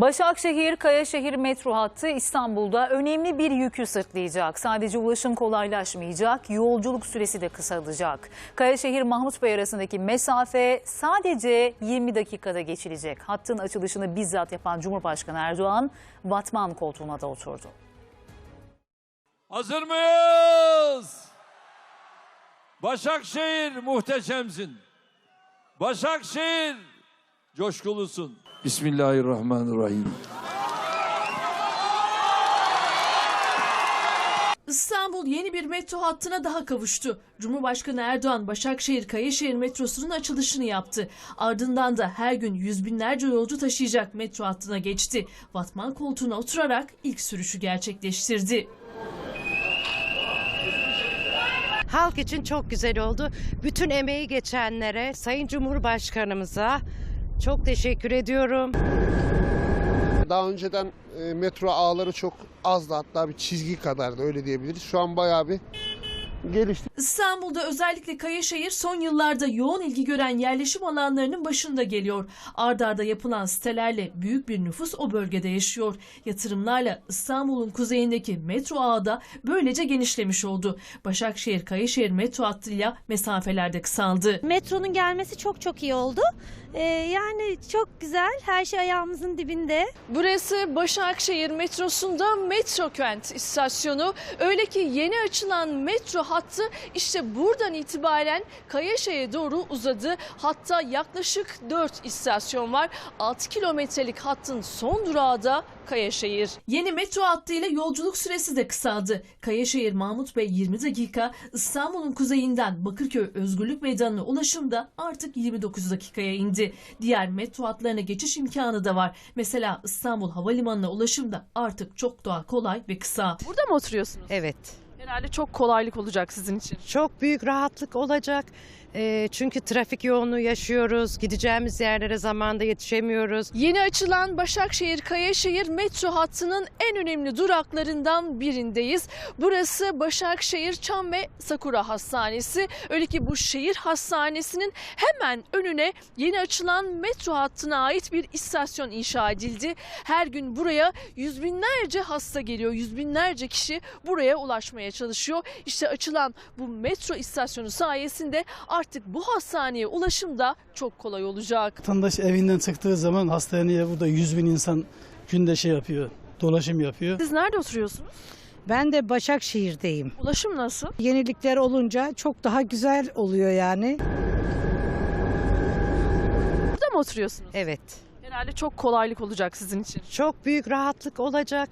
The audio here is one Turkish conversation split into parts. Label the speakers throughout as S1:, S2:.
S1: Başakşehir Kayaşehir metro hattı İstanbul'da önemli bir yükü sırtlayacak. Sadece ulaşım kolaylaşmayacak, yolculuk süresi de kısalacak. Kayaşehir Mahmut Bey arasındaki mesafe sadece 20 dakikada geçilecek. Hattın açılışını bizzat yapan Cumhurbaşkanı Erdoğan Batman koltuğuna da oturdu.
S2: Hazır mıyız? Başakşehir muhteşemsin. Başakşehir coşkulusun. Bismillahirrahmanirrahim.
S3: İstanbul yeni bir metro hattına daha kavuştu. Cumhurbaşkanı Erdoğan Başakşehir Kayaşehir metrosunun açılışını yaptı. Ardından da her gün yüz binlerce yolcu taşıyacak metro hattına geçti. Batman koltuğuna oturarak ilk sürüşü gerçekleştirdi.
S4: Halk için çok güzel oldu. Bütün emeği geçenlere, Sayın Cumhurbaşkanımıza çok teşekkür ediyorum.
S5: Daha önceden e, metro ağları çok azdı hatta bir çizgi kadardı öyle diyebiliriz. Şu an bayağı bir gelişti.
S3: İstanbul'da özellikle Kayaşehir son yıllarda yoğun ilgi gören yerleşim alanlarının başında geliyor. Ardarda arda yapılan sitelerle büyük bir nüfus o bölgede yaşıyor. Yatırımlarla İstanbul'un kuzeyindeki metro ağı da böylece genişlemiş oldu. Başakşehir Kayaşehir metro hattıyla mesafeler de kısaldı.
S6: Metronun gelmesi çok çok iyi oldu. Ee, yani çok güzel. Her şey ayağımızın dibinde.
S7: Burası Başakşehir metrosunda Metro Kent istasyonu. Öyle ki yeni açılan metro hattı işte buradan itibaren Kayaşehir'e doğru uzadı. Hatta yaklaşık 4 istasyon var. 6 kilometrelik hattın son durağı da Kayaşehir.
S3: Yeni metro hattıyla yolculuk süresi de kısaldı. Kayaşehir Mahmut Bey 20 dakika, İstanbul'un kuzeyinden Bakırköy Özgürlük Meydanı'na ulaşım da artık 29 dakikaya indi. Diğer metro hatlarına geçiş imkanı da var. Mesela İstanbul Havalimanı'na ulaşım da artık çok daha kolay ve kısa.
S7: Burada mı oturuyorsunuz?
S4: Evet,
S7: Herhalde çok kolaylık olacak sizin için.
S4: çok büyük rahatlık olacak. Ee, çünkü trafik yoğunluğu yaşıyoruz. Gideceğimiz yerlere zamanda yetişemiyoruz.
S7: Yeni açılan Başakşehir Kayaşehir metro hattının en önemli duraklarından birindeyiz. Burası Başakşehir Çam ve Sakura Hastanesi. Öyle ki bu şehir hastanesinin hemen önüne yeni açılan metro hattına ait bir istasyon inşa edildi. Her gün buraya yüz binlerce hasta geliyor. Yüz binlerce kişi buraya ulaşmaya çalışıyor. İşte açılan bu metro istasyonu sayesinde artık bu hastaneye ulaşım da çok kolay olacak.
S8: Vatandaş evinden çıktığı zaman hastaneye burada 100 bin insan günde şey yapıyor, dolaşım yapıyor.
S7: Siz nerede oturuyorsunuz?
S9: Ben de Başakşehir'deyim.
S7: Ulaşım nasıl?
S9: Yenilikler olunca çok daha güzel oluyor yani.
S7: Burada mı oturuyorsunuz?
S4: Evet,
S7: Herhalde çok kolaylık olacak sizin için.
S4: çok büyük rahatlık olacak.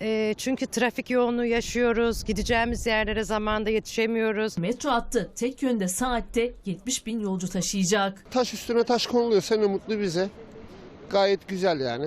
S4: Ee, çünkü trafik yoğunluğu yaşıyoruz. Gideceğimiz yerlere zamanda yetişemiyoruz.
S3: Metro hattı tek yönde saatte 70 bin yolcu taşıyacak.
S5: Taş üstüne taş konuluyorsa ne mutlu bize. Gayet güzel yani.